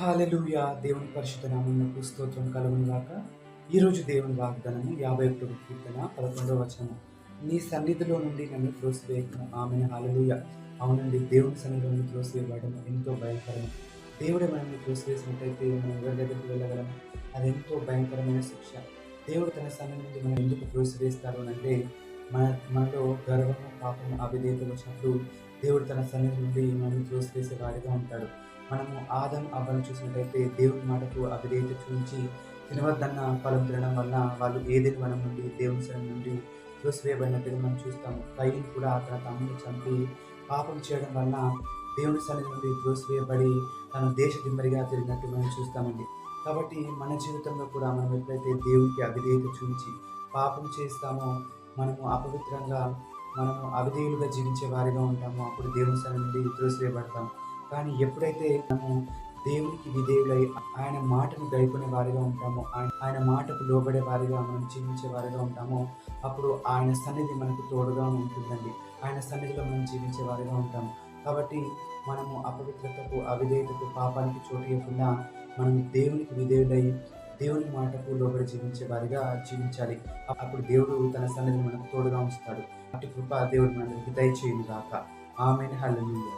Hallelujah దేవుని పరిశుద్ధ నామమునకు స్తోత్రం కలుగును గాక. ఈరోజు దేవుని వాగ్దానము యాభై ఒకటి కీర్తన పదకొండవ వచనం నీ సన్నిధిలో నుండి నన్ను త్రోసివేయకము ఆమె హాలెలుయ. అవునండి దేవుని సన్నిధిలో నుండి త్రోసివేయబడడం ఎంతో భయంకరం దేవుడే మనల్ని త్రోసివేసినట్టయితే మనం ఎవరి దగ్గరికి వెళ్ళగలము? అది ఎంతో భయంకరమైన శిక్ష. దేవుడు తన సన్నిధి నుండి మనం ఎందుకు త్రోసివేస్తారు అని అంటే మన మనలో గర్వము పాపము అవిధేయత వచ్చినప్పుడు దేవుడు తన సన్నిధి నుండి మనం త్రోసివేసే వారిగా ఉంటాడు. మనము ఆదం అవ్వను చూసినట్టయితే దేవుడి మాటకు అవిధేయత చూపించి తినవద్దన్న ఫలం తినడం వల్ల వాళ్ళు ఏదైనా మనం నుండి దేవుని సరం నుండి త్రోసివేయబడినట్టుగా మనం చూస్తాము. కయ్యను కూడా తన తమ్ముని చంపి పాపం చేయడం వల్ల దేవుని సన్నిధి నుండి త్రోసివేయబడి తన దేశ దిమ్మరిగా తిరిగినట్టు మనం చూస్తామండి. కాబట్టి మన జీవితంలో కూడా మనం ఎప్పుడైతే దేవునికి అవిధేయత చూపించి పాపం చేస్తామో మనము అపవిత్రంగా మనము అవిధేయులుగా జీవించే వారిగా ఉంటామో అప్పుడు దేవుని సరి నుండి త్రోసివేయబడతాం కానీ ఎప్పుడైతే మనము దేవునికి విధేయులై ఆయన మాటను గైకునే వారిగా ఉంటామో ఆయన ఆయన మాటకు లోబడే వారిగా మనం జీవించే వారిగా ఉంటామో అప్పుడు ఆయన సన్నిధి మనకు తోడుగా ఉంటుందండి. ఆయన సన్నిధిలో మనం జీవించే వారిగా ఉంటాము కాబట్టి మనము అపవిత్రతకు అవిధేయతకు పాపానికి చోటు ఇవ్వకుండా మనం దేవునికి విధేయులై మాటకు లోబడి జీవించే వారిగా జీవించాలి. అప్పుడు దేవుడు తన సన్నిధిని మనకు తోడుగా ఉంచుతాడు. అటు కృప దేవుడు మనకి దయచేయను గాక ఆమె హల్లెలూయా.